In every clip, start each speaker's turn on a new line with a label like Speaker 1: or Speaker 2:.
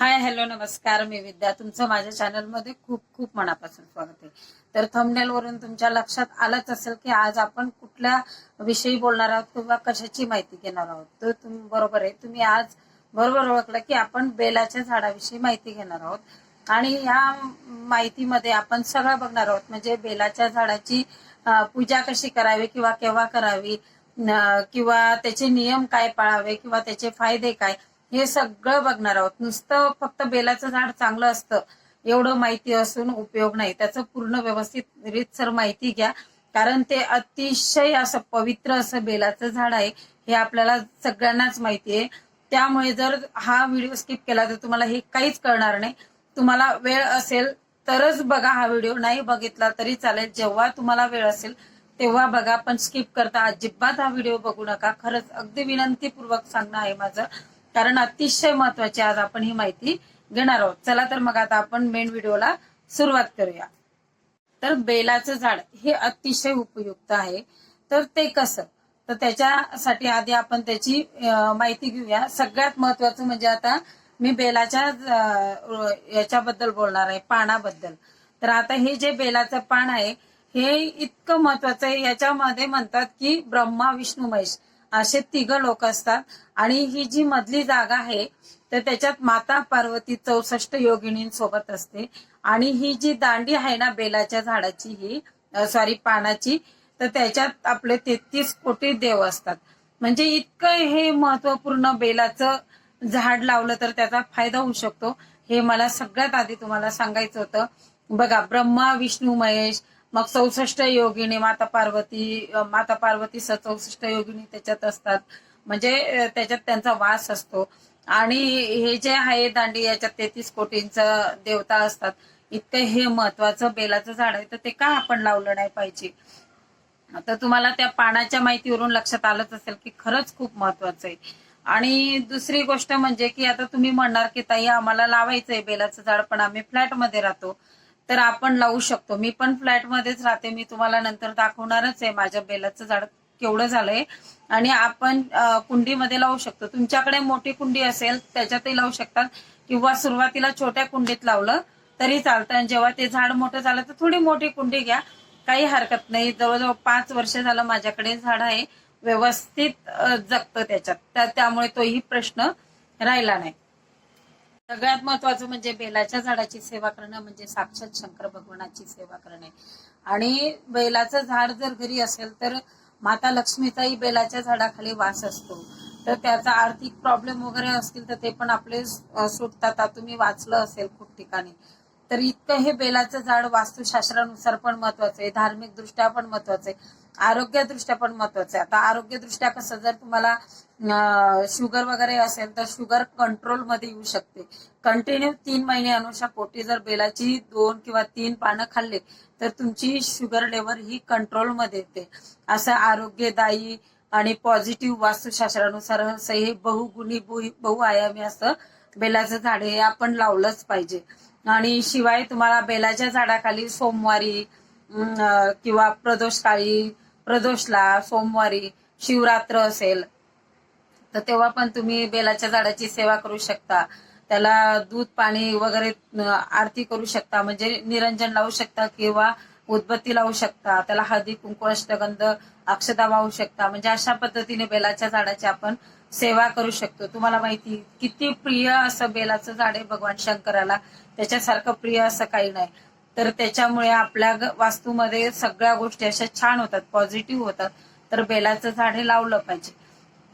Speaker 1: Hi hello नमस्कार. मी विद्या. तुमचं माझ्या चॅनलमध्ये खूप खूप मनापासून स्वागत आहे. तर थमनेल वरून तुमच्या लक्षात आलंच असेल की आज आपण कुठल्या विषयी बोलणार आहोत किंवा कशाची माहिती घेणार आहोत. तर तुम्ही बरोबर आहे. तुम्ही आज बरोबर ओळखलं की आपण बेलाच्या झाडाविषयी माहिती घेणार आहोत. आणि या माहितीमध्ये आपण सगळं बघणार आहोत. म्हणजे बेलाच्या झाडाची पूजा कशी करावी किंवा केव्हा करावी किंवा त्याचे नियम काय पाळावे किंवा त्याचे फायदे काय हे सगळं बघणार आहोत. नुसतं फक्त बेलाचं झाड चांगलं असतं. एवढं माहिती असून उपयोग नाही. त्याचं पूर्ण व्यवस्थित रीतसर माहिती घ्या. कारण ते अतिशय असं पवित्र असं बेलाचं झाड आहे. हे आपल्याला सगळ्यांनाच माहिती आहे. त्यामुळे जर हा व्हिडिओ स्किप केला तर तुम्हाला हे काहीच कळणार नाही. तुम्हाला वेळ असेल तरच बघा हा व्हिडिओ. नाही बघितला तरी चालेल. जेव्हा तुम्हाला वेळ असेल तेव्हा बघा. पण स्किप करता अजिबात हा व्हिडिओ बघू नका. खरंच अगदी विनंतीपूर्वक सांगणं आहे माझं. कारण अतिशय महत्वाची आज आपण ही माहिती घेणार आहोत. चला तर मग आता आपण मेन व्हिडिओला सुरुवात करूया. तर बेलाचं झाड हे अतिशय उपयुक्त आहे. तर ते कसं? तर त्याच्यासाठी आधी आपण त्याची माहिती घेऊया. सगळ्यात महत्वाचं म्हणजे आता मी बेलाच्या याच्याबद्दल बोलणार आहे पानाबद्दल. तर आता हे जे बेलाचं पान आहे हे इतकं महत्वाचं आहे. याच्यामध्ये म्हणतात की ब्रह्मा विष्णू महेश. असे तिघ लोक असतात. आणि ही जी मधली जागा आहे तर त्याच्यात माता पार्वती चौसष्ट योगिणींसोबत असते. आणि ही जी दांडी आहे ना बेलाच्या झाडाची ही सॉरी पानाची तर त्याच्यात आपले तेहतीस कोटी देव असतात. म्हणजे इतकं हे महत्त्वपूर्ण बेलाचं झाड लावलं तर त्याचा फायदा होऊ शकतो. हे मला सगळ्यात आधी तुम्हाला सांगायचं होतं. बघा ब्रह्मा विष्णू महेश मग चौसष्ट योगिनी माता पार्वती माता पार्वती स चौसष्ट योगिनी त्याच्यात असतात. म्हणजे त्याच्यात त्यांचा वास असतो. आणि हे जे आहे दांडी याच्यात तेहतीस कोटींचं देवता असतात. इतकं हे महत्वाचं बेलाचं झाड आहे तर ते का आपण लावलं नाही पाहिजे? आता तुम्हाला त्या पानाच्या माहितीवरून लक्षात आलंच असेल की खरंच खूप महत्वाचं आहे. आणि दुसरी गोष्ट म्हणजे की आता तुम्ही म्हणणार की ताई आम्हाला लावायचंय बेलाचं झाड पण आम्ही फ्लॅटमध्ये राहतो. तर आपण लावू शकतो. मी पण फ्लॅटमध्येच राहते. मी तुम्हाला नंतर दाखवणारच आहे. माझ्या बेलाचं झाड केवढं झालंय. आणि आपण कुंडीमध्ये लावू शकतो. तुमच्याकडे मोठी कुंडी असेल त्याच्यातही लावू शकतात किंवा सुरुवातीला छोट्या कुंडीत लावलं तरी चालतं. आणि जेव्हा ते झाड मोठं झालं तर थोडी मोठी कुंडी घ्या. काही हरकत नाही. जवळजवळ पाच वर्ष झालं माझ्याकडे झाड आहे. व्यवस्थित जगतं त्याच्यात. त्यामुळे तोही प्रश्न राहिला नाही. सगळ्यात महत्वाचं म्हणजे बेलाच्या झाडाची सेवा करणं म्हणजे साक्षात शंकर भगवानाची सेवा करणे. आणि बेलाचं झाड जर घरी असेल तर माता लक्ष्मीचाही बेलाच्या झाडाखाली वास असतो. तर त्याचा आर्थिक प्रॉब्लेम वगैरे असतील तर ते पण आपले सुटतात. आता तुम्ही वाचलं असेल खूप ठिकाणी. तर इतकं हे बेलाचं झाड वास्तुशास्त्रानुसार पण महत्वाचं आहे. धार्मिक दृष्ट्या पण महत्वाचं आहे. आरोग्यदृष्ट्या पण महत्वाचं आहे. आता आरोग्यदृष्ट्या कसं जर तुम्हाला शुगर वगैरे असेल तर शुगर कंट्रोलमध्ये येऊ शकते. कंटिन्यू तीन महिने अनुषा पोटी जर बेलाची दोन किंवा तीन पानं खाल्ले तर तुमची शुगर लेवल ही कंट्रोलमध्ये येते. असं आरोग्यदायी आणि पॉझिटिव्ह वास्तुशास्त्रानुसार असं हे बहुगुणी बहुआयामी असं बेलाचं झाड हे आपण लावलंच पाहिजे. आणि शिवाय तुम्हाला बेलाच्या झाडाखाली सोमवारी किंवा प्रदोषकाळी प्रदोषला सोमवारी शिवरात्र असेल तर तेव्हा पण तुम्ही बेलाच्या झाडाची सेवा करू शकता. त्याला दूध पाणी वगैरे आरती करू शकता. म्हणजे निरंजन लावू शकता किंवा उदबत्ती लावू शकता. त्याला हळदी कुंकू अष्टगंध अक्षता वाहू शकता. म्हणजे अशा पद्धतीने बेलाच्या झाडाची आपण सेवा करू शकतो. तुम्हाला माहिती किती प्रिय असं बेलाचं झाड आहे भगवान शंकराला. त्याच्यासारखं प्रिय असं काही नाही. तर त्याच्यामुळे आपल्या वास्तूमध्ये सगळ्या गोष्टी अशा छान होतात पॉझिटिव्ह होतात. तर बेलाचं झाड हे लावलं पाहिजे.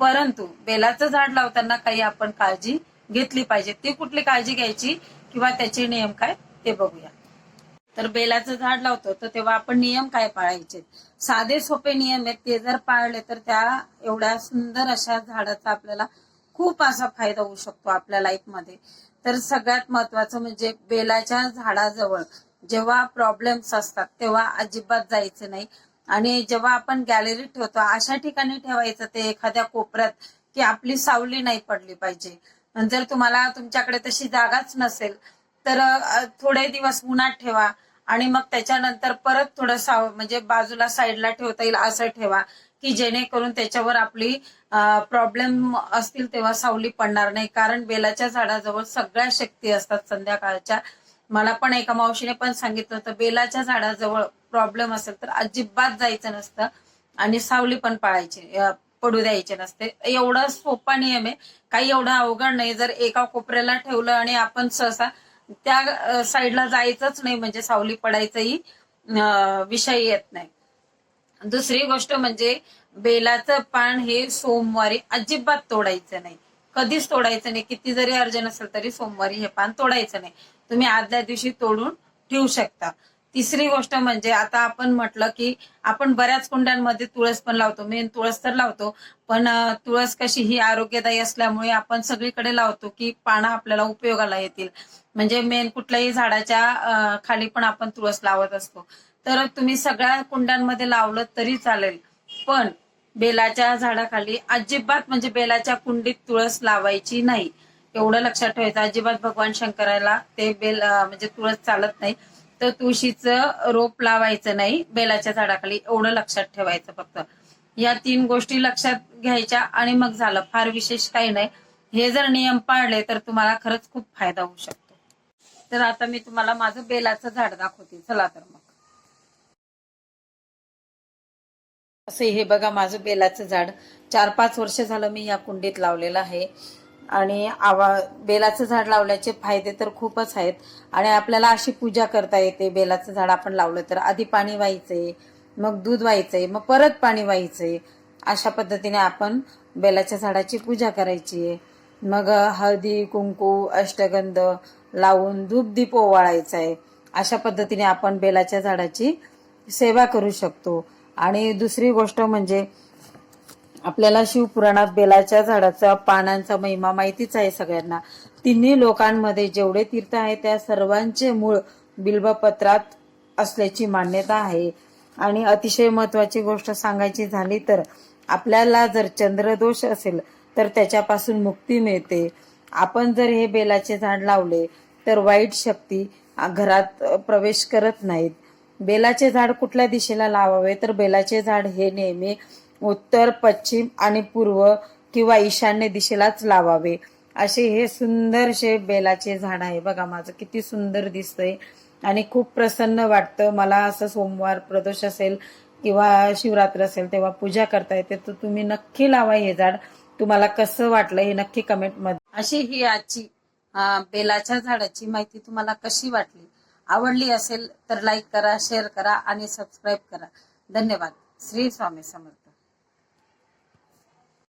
Speaker 1: परंतु बेलाचं झाड लावताना काही आपण काळजी घेतली पाहिजे. ती कुठली काळजी घ्यायची किंवा त्याचे नियम काय ते बघूया. तर बेलाचं झाड लावतो तर तेव्हा आपण नियम काय पाळायचे? साधे सोपे नियम आहेत. ते जर पाळले तर त्या एवढ्या सुंदर अशा झाडाचा आपल्याला खूप असा फायदा होऊ शकतो आपल्या लाईफमध्ये तर सगळ्यात महत्वाचं म्हणजे बेलाच्या झाडाजवळ जेव्हा प्रॉब्लेम्स असतात तेव्हा अजिबात जायचं नाही. आणि जेव्हा आपण गॅलरी ठेवतो अशा ठिकाणी ठेवायचं ते एखाद्या कोपऱ्यात की आपली सावली नाही पडली पाहिजे. जर तुम्हाला तुमच्याकडे तशी जागाच नसेल तर थोडे दिवस उन्हात ठेवा आणि मग त्याच्यानंतर परत थोडं साव म्हणजे बाजूला साईडला ठेवता येईल असं ठेवा की जेणेकरून त्याच्यावर आपली प्रॉब्लेम असतील तेव्हा सावली पडणार नाही. कारण बेलाच्या झाडाजवळ सगळ्या शक्ती असतात संध्याकाळच्या. मला पण एका मावशीने पण सांगितलं होतं बेलाच्या झाडाजवळ प्रॉब्लेम असेल तर अजिबात जायचं नसतं आणि सावली पण पाळायची पडू द्यायचे नसते. एवढा सोपा नियम आहे. काही एवढा अवघड नाही. जर एका कोपऱ्याला ठेवलं आणि आपण सहसा त्या साईडला जायचंच नाही म्हणजे सावली पडायचाही विषय येत नाही. दुसरी गोष्ट म्हणजे बेलाचं पान हे सोमवारी अजिबात तोडायचं नाही. कधीच तोडायचं नाही. किती जरी अर्जन असेल तरी सोमवारी हे पान तोडायचं नाही. तुम्ही आदल्या दिवशी तोडून ठेवू शकता. तिसरी गोष्ट म्हणजे आता आपण म्हटलं की आपण बऱ्याच कुंड्यांमध्ये तुळस पण लावतो. मेन तुळस तर लावतो. पण तुळस कशी ही आरोग्यदायी असल्यामुळे आपण सगळीकडे लावतो की पानं आपल्याला उपयोगाला येतील. म्हणजे मेन कुठल्याही झाडाच्या खाली पण आपण तुळस लावत असतो. तर तुम्ही सगळ्या कुंड्यांमध्ये लावलं तरी चालेल. पण बेलाच्या झाडाखाली अजिबात म्हणजे बेलाच्या कुंडीत तुळस लावायची नाही. एवढं लक्षात ठेवायचं. अजिबात भगवान शंकराला ते बेल म्हणजे तुळस चालत नाही. तर तुळशीचं रोप लावायचं नाही बेलाच्या झाडाखाली एवढं लक्षात ठेवायचं फक्त. या तीन गोष्टी लक्षात घ्यायच्या आणि मग झालं. फार विशेष काही नाही. हे जर नियम पाळले तर तुम्हाला खरंच खूप फायदा होऊ शकतो. तर आता मी तुम्हाला माझं बेलाचं झाड दाखवते. चला तर मग. असं हे बघा माझं बेलाचं झाड. चार पाच वर्ष झालं मी या कुंडीत लावलेलं आहे. आणि आवा बेलाचं झाड लावल्याचे फायदे तर खूपच आहेत. आणि आपल्याला अशी पूजा करता येते बेलाचं झाड आपण लावलं तर. आधी पाणी व्हायचंय मग दूध व्हायचंय मग परत पाणी व्हायचंय अशा पद्धतीने आपण बेलाच्या झाडाची पूजा करायची आहे. मग हळदी कुंकू अष्टगंध लावून धूप दीप ओवाळायचा आहे. अशा पद्धतीने आपण बेलाच्या झाडाची सेवा करू शकतो. आणि दुसरी गोष्ट म्हणजे आपल्याला शिवपुराणात बेलाच्या झाडाचा पानांचा महिमा माहितीच आहे सगळ्यांना. तिन्ही लोकांमध्ये जेवढे तीर्थ आहे त्या सर्वांचे मूळ बिल्बपत्रात असल्याची मान्यता आहे. आणि अतिशय महत्वाची गोष्ट सांगायची झाली तर आपल्याला जर चंद्रदोष असेल तर त्याच्यापासून मुक्ती मिळते. आपण जर हे बेलाचे झाड लावले तर वाईट शक्ती घरात प्रवेश करत नाहीत. बेलाचे झाड कुठल्या दिशेला लावावे? तर बेलाचे झाड हे नेहमी उत्तर पश्चिम आणि पूर्व किंवा ईशान्य दिशेलाच लावावे. असे हे सुंदरशे बेलाचे झाड आहे. बघा माझं किती सुंदर दिसतंय आणि खूप प्रसन्न वाटतं. मला असं सोमवार प्रदोष असेल किंवा शिवरात्र असेल तेव्हा पूजा करता येते तर तुम्ही नक्की लावा हे झाड. तुम्हाला कसं वाटलं हे नक्की कमेंटमध्ये. अशी ही आजची बेलाच्या झाडाची माहिती तुम्हाला कशी वाटली? आवडली असेल तर लाईक करा शेअर करा आणि सबस्क्राईब करा. धन्यवाद. श्री स्वामी समर्थ.